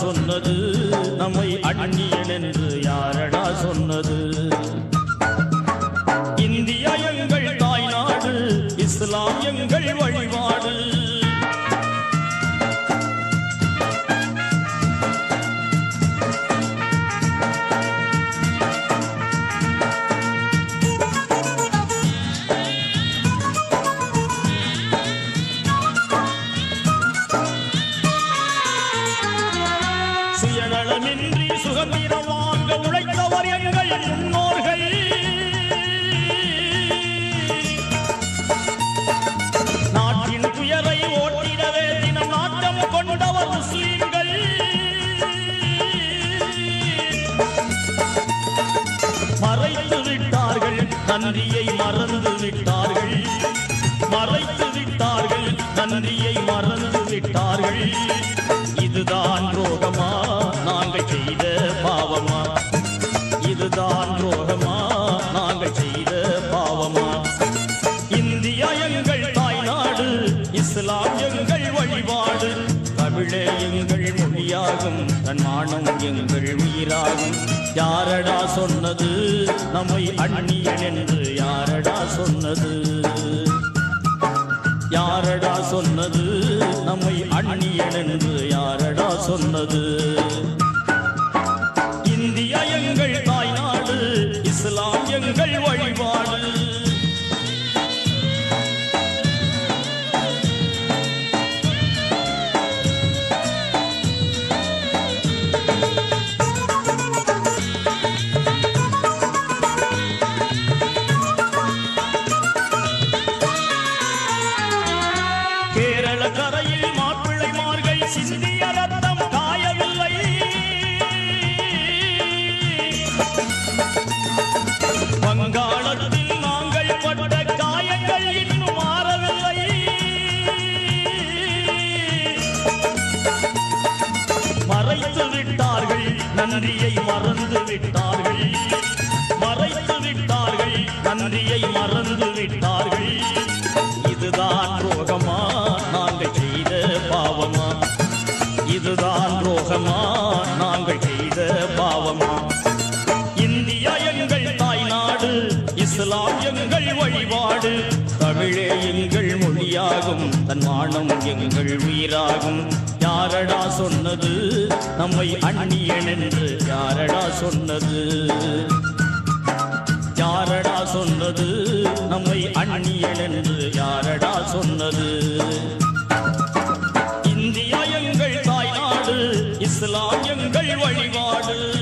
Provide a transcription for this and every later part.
சொன்னது. நம்மை அந்நியன் என்று யாரடா சொன்னது? இந்தியா எங்கள் தாய்நாடு இஸ்லாம் எங்கள் வழிபாடு. சுதந்திரம் வாங்க உழைத்தவர் எங்கள் முன்னோர்கள். நாட்டின் துயரை ஓட்டிடவே தினம் நாட்டம் கொண்டவர் முஸ்லிம்கள். மறைத்து விட்டார்கள் நன்றியை மறந்து விட்டார்கள். மறைத்து விட்டார்கள் நன்றியை மறந்து விட்டார்கள். இதுதான் துரோகமா? நாங்கள் செய்த பாவமா? இந்தியா எங்கள் தாய்நாடு இஸ்லாம் எங்கள் வழிபாடு. தமிழே எங்கள் மொழியாகும் தன்மானம் எங்கள் உயிராகும். யாரடா சொன்னது? நம்மை அந்நியன் என்று யாரடா சொன்னது? யாரடா சொன்னது? நம்மை அந்நியன் என்று யாரடா சொன்னது? கரையில் மாப்பிள்ளை மார்கள் சிந்திய ரத்தம் காயவில்லை. வங்காளத்தில் நாங்கள் பட்ட காயங்கள் இன்னும் மாறவில்லை. மறைத்து விட்டார்கள் நன்றியை மறந்து விட்டார் இஸ்லாம் எங்கள் வழிபாடு. தமிழே எங்கள் மொழியாகும். தன்மானம் எங்கள் உயிராகும். யாரடா சொன்னது? நம்மை அந்நியன் என்று யாரடா சொன்னது? யாரடா சொன்னது? நம்மை அந்நியன் என்று யாரடா சொன்னது? இந்தியா எங்கள் தாய்நாடு. இஸ்லாம் எங்கள் வழிபாடு.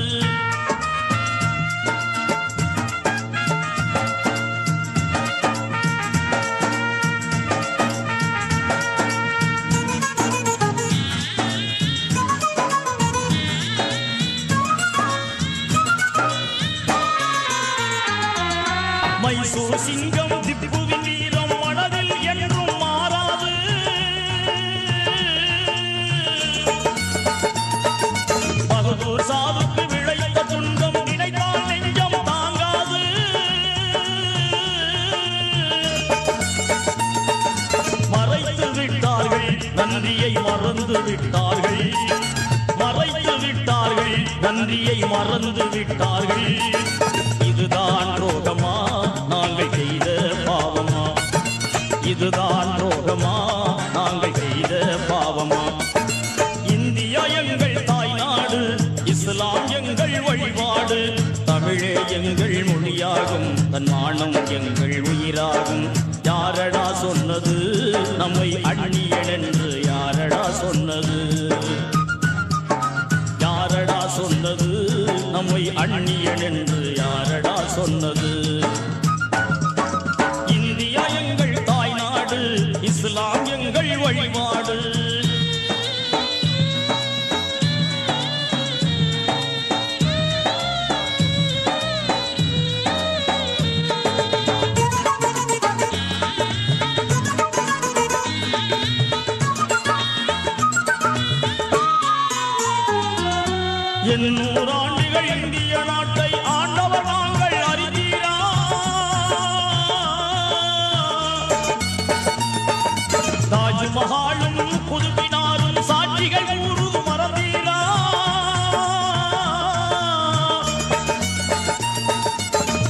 நன்றியை மறந்து விட்டார்கள். மறைத்து விட்டார்கள். நன்றியை மறந்து விட்டார்கள். இதுதான் ரோகமா நாங்கள் செய்த பாவமா? இதுதான் ரோகமா நாங்கள் செய்த பாவமா? இந்தியா எங்கள் தாய்நாடு இஸ்லாம் எங்கள் வழிபாடு. தமிழே எங்கள் மொழியாகும் தன் மானம் எங்கள் உயிராகும். யாரடா சொன்னது? நம்மை அந்நியன் என்று சொன்னது. யாரடா சொன்னது? நம்மை அந்நியன் என்று யாரடா சொன்னது? இந்தியா எங்கள் தாய்நாடு இஸ்லாம் எங்கள் வழிபாடு. என் நூறாண்டுகள் இந்திய நாட்டை ஆண்டவர் நாங்கள் தாஜ்மஹாலும் குதுபினாரும் சாட்சிகள் கூறும் மறந்தீரா?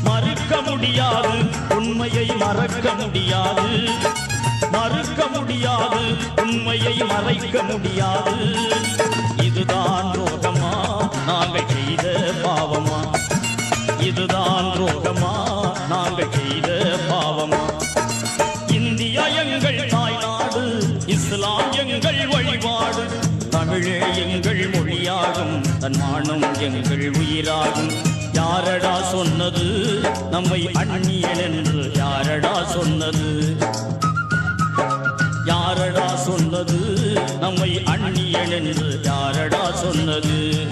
மறுக்க முடியாது உண்மையை மறக்க முடியாது. மறுக்க முடியாது உண்மையை மறைக்க முடியாது. தன்மானம் எங்கள் உயிராகும். யாரடா சொன்னது? நம்மை அந்நியன் என்று யாரடா சொன்னது? யாரடா சொன்னது? நம்மை அந்நியன் என்று யாரடா சொன்னது?